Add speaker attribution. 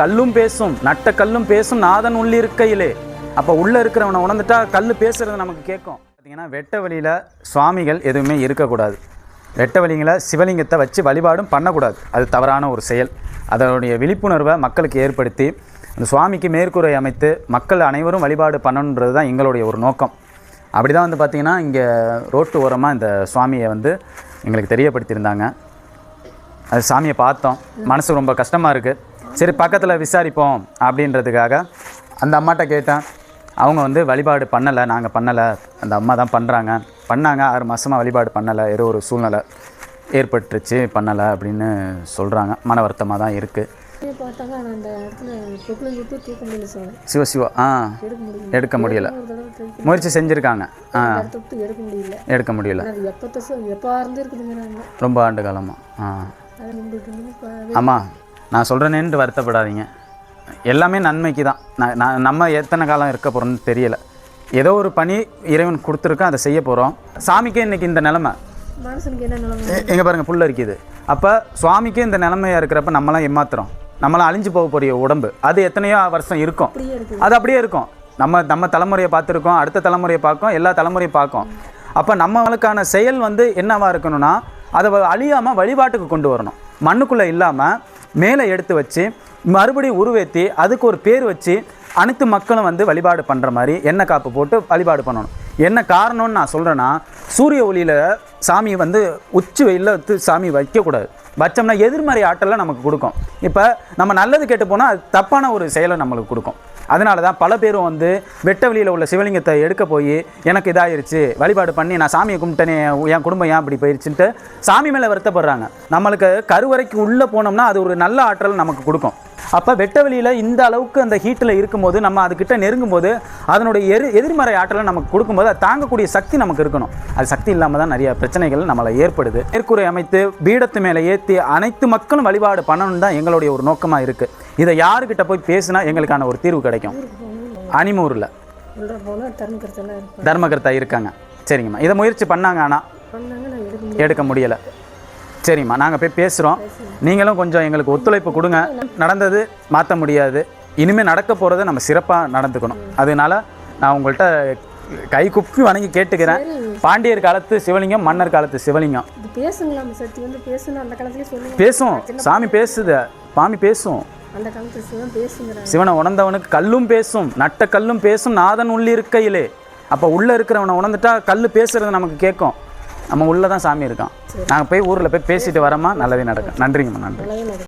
Speaker 1: கல்லும் பேசும் நட்ட கல்லும் பேசும் நாதன் உள்ளிருக்கையிலே. அப்போ உள்ளே இருக்கிறவனை உணர்ந்துட்டா கல் பேசுறது நமக்கு கேட்கும். பார்த்தீங்கன்னா வெட்ட வழியில் சுவாமிகள் எதுவுமே இருக்கக்கூடாது. வெட்ட வழிங்களை சிவலிங்கத்தை வச்சு வழிபாடும் பண்ணக்கூடாது. அது தவறான ஒரு செயல். அதனுடைய விழிப்புணர்வை மக்களுக்கு ஏற்படுத்தி அந்த சுவாமிக்கு மேற்கூரை அமைத்து மக்கள் அனைவரும் வழிபாடு பண்ணணுன்றது தான் எங்களுடைய ஒரு நோக்கம். அப்படி தான் வந்து பார்த்திங்கன்னா இங்கே ரோட்டு ஓரமாக இந்த சுவாமியை வந்து எங்களுக்கு தெரியப்படுத்தியிருந்தாங்க. அது சாமியை பார்த்தோம். மனசு ரொம்ப கஷ்டமாக இருக்குது சரி பக்கத்தில் விசாரிப்போம் அப்படின்றதுக்காக அந்த அம்மாட்ட கேட்டேன். அவங்க வந்து வழிபாடு பண்ணலை நாங்கள் பண்ணலை. அந்த அம்மா தான் பண்ணுறாங்க பண்ணாங்க ஆறு மாதமாக வழிபாடு பண்ணலை. ஏதோ ஒரு சூழ்நிலை ஏற்பட்டுருச்சு பண்ணலை அப்படின்னு சொல்கிறாங்க மன வருத்தமாக தான் இருக்குது சிவ சிவா ஆ
Speaker 2: எடுக்க முடியல.
Speaker 1: முயற்சி செஞ்சுருக்காங்க. ஆ.
Speaker 2: எடுக்க முடியல.
Speaker 1: ரொம்ப ஆண்டு காலமாக ஆ. ஆமாம் நான் சொல்கிறேனேன்ட்டு வருத்தப்படாதீங்க. எல்லாமே நன்மைக்கு தான் நான் நம்ம எத்தனை காலம் இருக்க போகிறோம்னு தெரியல. ஏதோ ஒரு பணி இறைவன் கொடுத்துருக்கோம் அதை செய்ய போகிறோம் சாமிக்கே இன்னைக்கு இந்த நிலமை. எங்கே பாருங்கள் புல்ல இருக்குது அப்போ சுவாமிக்கே இந்த நிலைமையாக இருக்கிறப்ப நம்மளாம் ஏமாத்துறோம். நம்மளாம் அழிஞ்சு போக போகிற உடம்பு. அது எத்தனையோ வருஷம் இருக்கும். அது அப்படியே இருக்கும். நம்ம நம்ம தலைமுறையை பார்த்துருக்கோம் அடுத்த தலைமுறையை பார்க்கோம் எல்லா தலைமுறையும் பார்க்கும். அப்போ நம்மளுக்கான செயல் வந்து என்னவா இருக்கணும்னா அதை அழியாமல் வழிபாட்டுக்கு கொண்டு வரணும். மண்ணுக்குள்ளே இல்லாமல் மேலே எடுத்து வச்சு மறுபடியும் உருவேற்றி அதுக்கு ஒரு பேர் வச்சு அனைத்து மக்களும் வந்து வழிபாடு பண்ணுற மாதிரி எண்ணெய் காப்பு போட்டு வழிபாடு பண்ணணும். என்ன காரணம்னு நான் சொல்கிறேன்னா சூரிய ஒளியில் சாமி வந்து உச்சி வெயிலில் வந்து சாமி வைக்கக்கூடாது. வச்சோம்னா எதிர்மறை ஆட்டெல்லாம் நமக்கு கொடுக்கும். இப்போ நம்ம நல்லது கேட்டு போனால் அது தப்பான ஒரு செயலை நம்மளுக்கு கொடுக்கும். அதனால தான் பல பேரும் வந்து வெட்ட வெளியில் உள்ள சிவலிங்கத்தை எடுக்க போய் எனக்கு இதாயிருச்சு வழிபாடு பண்ணி நான் சாமியை கும்பிட்டேனே என் குடும்பம் ஏன் அப்படி போயிருச்சுன்ட்டு சாமி மேலே வருத்தப்படுறாங்க. நம்மளுக்கு கருவறைக்கு உள்ளே போனோம்னா அது ஒரு நல்ல ஆற்றல் நமக்கு கொடுக்கும். அப்போ வெட்ட வெளியில் இந்த அளவுக்கு அந்த ஹீட்டில் இருக்கும்போது நம்ம அதுக்கிட்ட நெருங்கும்போது அதனுடைய எரு எதிர்மறை ஆற்றலை நமக்கு கொடுக்கும்போது அது தாங்கக்கூடிய சக்தி நமக்கு இருக்கணும். அது சக்தி இல்லாமல் தான் நிறைய பிரச்சனைகள் நம்மளை ஏற்படுது. மேற்கூரை அமைத்து பீடத்து மேலே ஏற்றி அனைத்து மக்களும் வழிபாடு பண்ணணும் தான் எங்களுடைய ஒரு நோக்கமாக இருக்குது இதை யாருக்கிட்ட போய் பேசினா எங்களுக்கான ஒரு தீர்வு கிடைக்கும். அனிமூரில். தர்மகர்த்தா இருக்காங்க. சரிங்கம்மா. இதை முயற்சி பண்ணாங்க ஆனால்
Speaker 2: எடுக்க முடியலை.
Speaker 1: சரிம்மா நாங்கள் போய் பேசுகிறோம் நீங்களும் கொஞ்சம் எங்களுக்கு ஒத்துழைப்பு கொடுங்க. நடந்தது மாற்ற முடியாது. இனிமேல் நடக்க போகிறத நம்ம சிறப்பாக நடந்துக்கணும். அதனால நான் உங்கள்கிட்ட கை குப்பி வணங்கி கேட்டுக்கிறேன். பாண்டியர் காலத்து சிவலிங்கம் மன்னர் காலத்து சிவலிங்கம். பேசும் சாமி பேசுது. சாமி பேசும்
Speaker 2: சிவனை
Speaker 1: உணர்ந்தவனுக்கு கல்லும் பேசும். நட்ட கல்லும் பேசும். நாதன் உள்ளிருக்கையிலே. அப்போ உள்ளே இருக்கிறவனை உணர்ந்துட்டா கல் பேசுறது நமக்கு கேட்கும். நம்ம உள்ளே தான் சாமி இருக்கான். நாங்கள் போய் ஊரில் போய் பேசிட்டு வரோமா? நல்லதே நடக்கும். நன்றிங்கம்மா நன்றி.